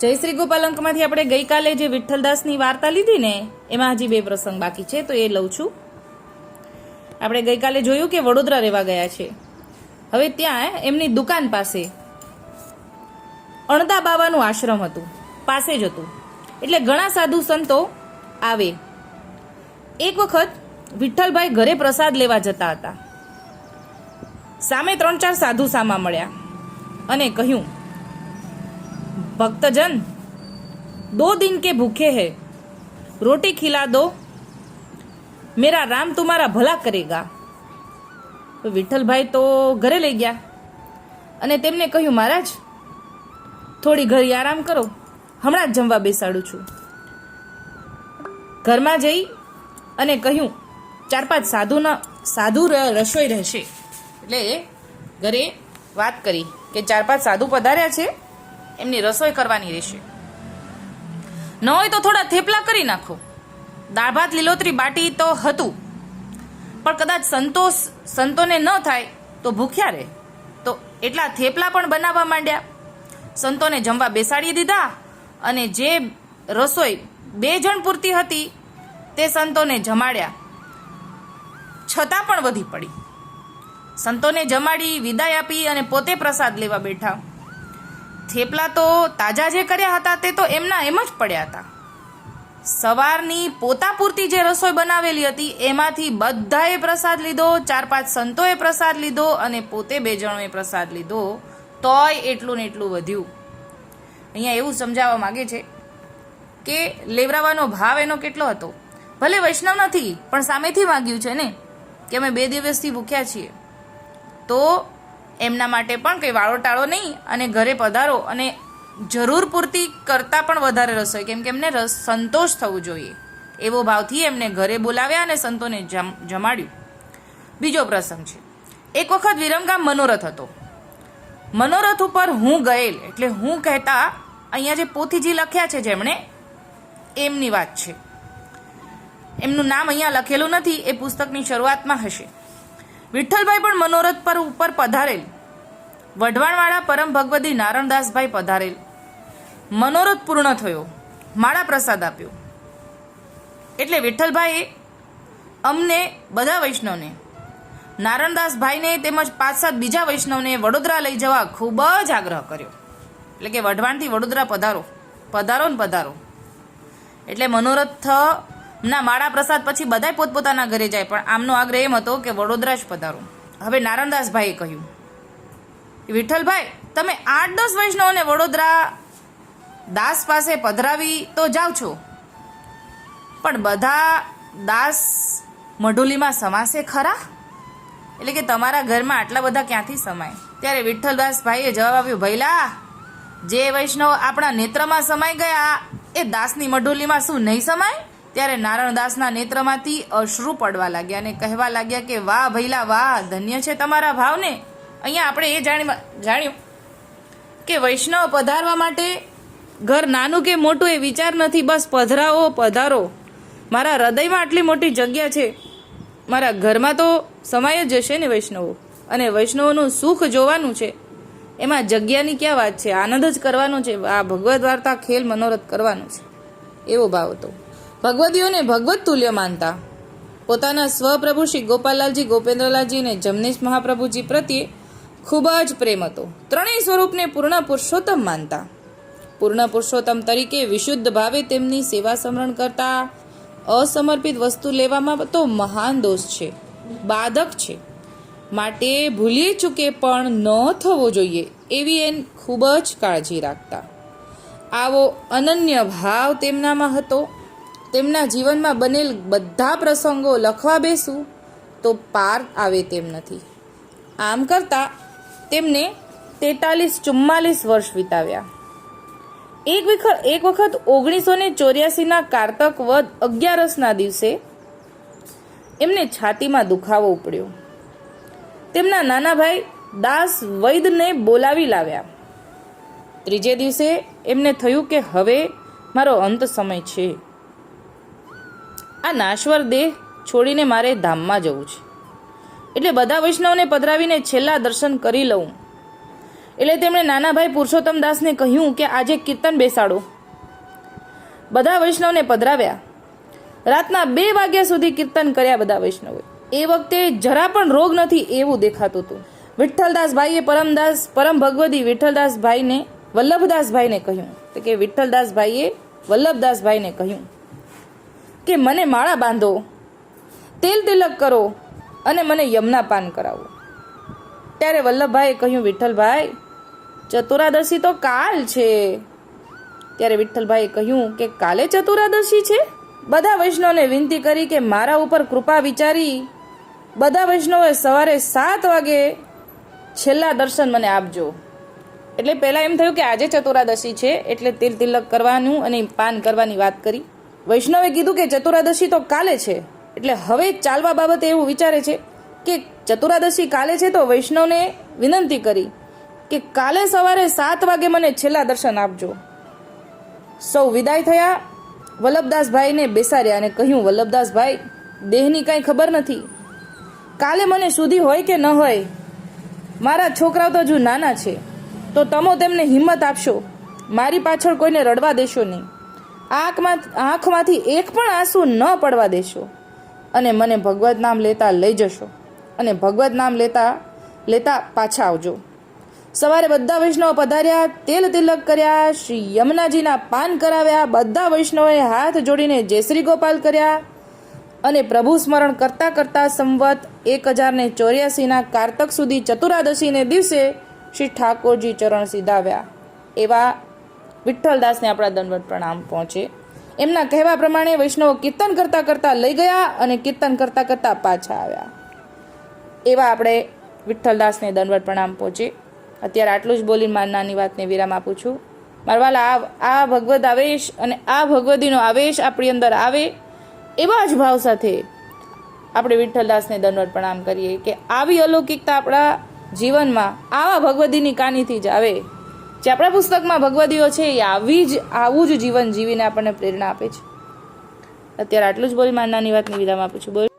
જય શ્રી ગોપાલ અંકમાંથી આપણે ગઈકાલે જે વિઠ્ઠલદાસની વાર્તા લીધી ને, એમાં હજી બે પ્રસંગ બાકી છે, તો એ લઉં છું. આપણે ગઈકાલે જોયું કે વડોદરા રહેવા ગયા છે. હવે ત્યાં એમની દુકાન પાસે અણદા બાવાનું આશ્રમ હતું, પાસે જ હતું. એટલે ઘણા સાધુ સંતો આવે. એક વખત વિઠ્ઠલભાઈ ઘરે પ્રસાદ લેવા જતા હતા. સામે ત્રણ ચાર સાધુ સામા મળ્યા અને કહ્યું भक्तजन दो दिन के भूखे हैं रोटी खिला दो मेरा राम तुम्हारा ભલા કરેગા તો વિઠ્ઠલભાઈ તો ઘરે લઈ ગયા અને તેમને કહ્યું મહારાજ થોડી ઘડી આરામ કરો હમણાં જ જમવા બેસાડું છું ઘરમાં જઈ અને કહ્યું ચાર પાંચ સાધુના સાધુ ર- રસોઈ રહેશે એટલે ઘરે વાત કરી કે ચાર પાંચ સાધુ પધાર્યા છે એમની રસોઈ કરવાની રહેશે. ન હોય તો થોડા થેપલા કરી નાખો. દાળ ભાત લીલોતરી બાટી તો હતું. પણ કદાચ સંતોષ, સંતોને ન થાય તો ભૂખ્યા રહે. તો એટલા થેપલા પણ બનાવવા માંડ્યા. સંતોને જમવા બેસાડી દીધા અને જે રસોઈ બે જણ પૂરતી હતી તે સંતોને જમાડ્યા. છતાં પણ વધી પડી. સંતોને જમાડી વિદાય આપી અને પોતે પ્રસાદ લેવા બેઠા. થેપલા તો તાજા જે કર્યા હતા તે તો એમના એમ જ પડ્યા હતા. સવારની પોતા પૂરતી જે રસોઈ બનાવેલી હતી, એમાંથી બધાએ પ્રસાદ લીધો ચાર પાંચ સંતોએ પ્રસાદ લીધો અને પોતે બે જણોએ પ્રસાદ લીધો, તોય એટલું ને એટલું વધ્યું. અહીંયા એવું સમજાવવા માંગે છે કે લેવરાવાનો ભાવ એનો કેટલો હતો? ભલે વૈષ્ણવ નથી, પણ સામેથી માંગ્યું છે ને, કે અમે બે દિવસથી ભૂખ્યા છીએ. તો એમના માટે પણ કંઈ વાળો ટાળો નહીં અને ઘરે પધારો અને જરૂર પૂરતી કરતાં પણ વધારે રસોઈ કેમ કે એમને રસ સંતોષ થવું જોઈએ. એવો ભાવથી એમને ઘરે બોલાવ્યા અને સંતોને જમ, જમાડ્યું. બીજો પ્રસંગ છે. એક વખત વિરમગામ મનોરથ હતો. મનોરથ ઉપર હું ગયેલ એટલે હું કહેતા અહીંયા જે પોથીજી લખ્યા છે જેમણે, એમની વાત છે. એમનું નામ અહીંયા લખેલું નથી, એ પુસ્તકની શરૂઆતમાં હશે. વિઠ્ઠલભાઈ પણ મનોરથ પર ઉપર પધારેલ. વઢવાણવાળા પરમ ભગવતી નારણદાસભાઈ પધારેલ. મનોરથ પૂર્ણ થયો. માળા પ્રસાદ આપ્યો. એટલે વિઠ્ઠલભાઈએ અમને બધા વૈષ્ણવને, નારણદાસભાઈને તેમજ પાંચ સાત બીજા વૈષ્ણવને વડોદરા લઈ જવા ખૂબ જ આગ્રહ કર્યો. એટલે કે વઢવાણથી વડોદરા પધારો. પધારો ને પધારો. એટલે મનોરથ ના, માળા પ્રસાદ પછી બધાય પોતપોતાના ઘરે જાય, પણ આમનો આગ્રહ એમ હતો કે વડોદરા જ પધારો. હવે નારણદાસભાઈએ કહ્યું વિઠ્ઠલભાઈ, તમે આઠ દસ વૈષ્ણવને વડોદરા દાસ પાસે પધરાવી તો જાઓ છો. પણ બધા દાસ મઢુલીમાં સમાશે ખરા? એટલે કે તમારા ઘરમાં આટલા બધા ક્યાંથી સમાય? ત્યારે વિઠ્ઠલદાસભાઈએ જવાબ આપ્યો, ભૈલા, જે વૈષ્ણવ આપણા નેત્રમાં સમાઈ ગયા, એ દાસની મઢોલીમાં શું નહીં સમાય? ત્યારે નારાયણદાસના નેત્રમાંથી અશ્રુ પડવા લાગ્યા અને કહેવા લાગ્યા કે, વાહ ભૈલા, વાહ, ધન્ય છે તમારા ભાવને. અહીંયા આપણે એ જાણી જાણ્યું કે વૈષ્ણવ પધારવા માટે ઘર નાનું કે મોટું એ વિચાર નથી, બસ પધરાવો, પધારો. મારા હૃદયમાં આટલી મોટી જગ્યા છે. મારા ઘરમાં તો સમાય જ જશે ને વૈષ્ણવો. અને વૈષ્ણવોનું સુખ જોવાનું છે. એમાં જગ્યાની ક્યાં વાત છે? આનંદ જ કરવાનો છે. આ ભગવદ વાર્તા ખેલ મનોરથ કરવાનો છે. એવો ભાવ હતો. ભગવદીઓને ભગવત તુલ્ય માનતા. પોતાના સ્વપ્રભુ શ્રી ગોપાલલાલજી ગોપેન્દ્રલાલજી જમનેશ મહાપ્રભુજી પ્રત્યે ખૂબ જ પ્રેમ હતો. ત્રણેય સ્વરૂપને પૂર્ણ પુરુષોત્તમ માનતા. પૂર્ણ પુરુષોત્તમ તરીકે વિશુદ્ધ ભાવે તેમની સેવા સમરણ કરતા અસમર્પિત વસ્તુ લેવામાં તો મહાન દોષ છે, બાધક છે. માટે ભૂલી ચૂકે પણ ન થવો જોઈએ એવી એન ખૂબ જ કાળજી રાખતા. આવો અનન્ય ભાવ તેમનામાં હતો. તેમના જીવનમાં બનેલ બધા પ્રસંગો લખવા બેસું, તો પાર આવે તેમ નથી. આમ કરતાં તેમને તેતાલીસ, ચુમ્માલીસ વર્ષ વિતાવ્યા. એક વખત એક વખત ઓગણીસો ને ચોર્યાસીના કારતક વદ અગિયારસના દિવસે એમને છાતીમાં દુખાવો ઉપડ્યો. તેમના નાના ભાઈ દાસ વૈદને બોલાવી લાવ્યા. ત્રીજે દિવસે એમને થયું કે હવે મારો અંત સમય છે. આ નાશ્વર દેહ છોડીને મારે ધામમાં જવું છે. એટલે બધા વૈષ્ણવને પધરાવીને છેલ્લા દર્શન કરી લઉં. એટલે તેમણે નાનાભાઈ પુરુષોત્તમ દાસને કહ્યું કે આજે કીર્તન બેસાડો. બધા વૈષ્ણવને પધરાવ્યા. રાતના બે વાગ્યા સુધી કીર્તન કર્યા બધા વૈષ્ણવે એ વખતે જરા પણ રોગ નથી એવું દેખાતું હતું. વિઠ્ઠલદાસભાઈએ પરમદાસ, પરમ ભગવદી વિઠ્ઠલદાસભાઈને, વલ્લભદાસભાઈને કહ્યું. કે વિઠ્ઠલદાસભાઈએ વલ્લભદાસભાઈને કહ્યું. કે મને માળા બાંધો, તેલ તિલક કરો અને મને યમના પાન કરાવો. ત્યારે વલ્લભભાઈએ કહ્યું, વિઠ્ઠલભાઈ, ચતુરાદશી તો કાલ છે. ત્યારે વિઠ્ઠલભાઈએ કહ્યું, કે કાલે ચતુરાદશી છે? બધા વૈષ્ણવને વિનંતી કરી કે મારા ઉપર કૃપા વિચારી. બધા વૈષ્ણવે સવારે સાત વાગે છેલ્લા દર્શન મને આપજો. એટલે પહેલાં એમ થયું કે આજે ચતુરાદશી છે, એટલે તિલ તિલક કરવાનું અને પાન કરવાની વાત કરી. વૈષ્ણવે કીધું કે ચતુરાદશી તો કાલે છે. એટલે હવે ચાલવા બાબતે એવું વિચારે છે કે ચતુરાદશી કાલે છે તો વૈષ્ણવને વિનંતી કરી કે કાલે સવારે સાત વાગે મને છેલ્લા દર્શન આપજો. સૌ વિદાય થયા. વલ્લભદાસભાઈને બેસાડ્યા અને કહ્યું, વલ્લભદાસભાઈ, દેહની કાંઈ ખબર નથી. કાલે મને સુધી હોય કે ન હોય? મારા છોકરાઓ તો હજુ નાના છે. તો તમો તેમને હિંમત આપશો. મારી પાછળ કોઈને રડવા દેશો નહીં. આંખમાં આંખમાંથી એક પણ આંસુ ન પડવા દેશો. અને મને ભગવત નામ લેતા લઈ જશો. અને ભગવત નામ લેતા લેતા પાછા આવજો. સવારે બધા વૈષ્ણવ પધાર્યા, તેલ તિલક કર્યા, શ્રી યમુનાજીના પાન કરાવ્યા, બધા વૈષ્ણવે હાથ જોડીને જય શ્રી ગોપાલ કર્યા. અને પ્રભુ સ્મરણ કરતા કરતા સંવત એક હજારને ચોર્યાસીના કારતક સુધી ચતુરાદશીને દિવસે શ્રી ઠાકોરજી ચરણ સીધાવ્યા. એવા વિઠ્ઠલદાસને આપણા દંડવત પ્રણામ પહોંચે. એમના કહેવા પ્રમાણે વૈષ્ણવો કીર્તન કરતા કરતા લઈ ગયા અને કીર્તન કરતા કરતા પાછા આવ્યા. એવા આપણે વિઠ્ઠલદાસને દંડવત પ્રણામ પહોંચે. અત્યારે આટલું જ બોલીને મારી નાની વાતને વિરામ આપું છું. મારવાલા આ આ ભગવદ આવેશ અને આ ભગવદીનો આવેશ આપણી અંદર આવે એવા જ ભાવ સાથે આપણે વિઠ્ઠલદાસને દંડવત પ્રણામ કરીએ કે આવી અલૌકિકતા આપણા જીવનમાં આવા ભગવદીની કાનીથી જ આવે. જે આપણા પુસ્તકમાં ભગવદીઓ છે, એ આવી જ, આવું જ જીવન જીવીને આપણને પ્રેરણા આપે છે. અત્યારે આટલું જ બોલી માનનાની નાની વાતની વિરામ આપું છું. બોલ.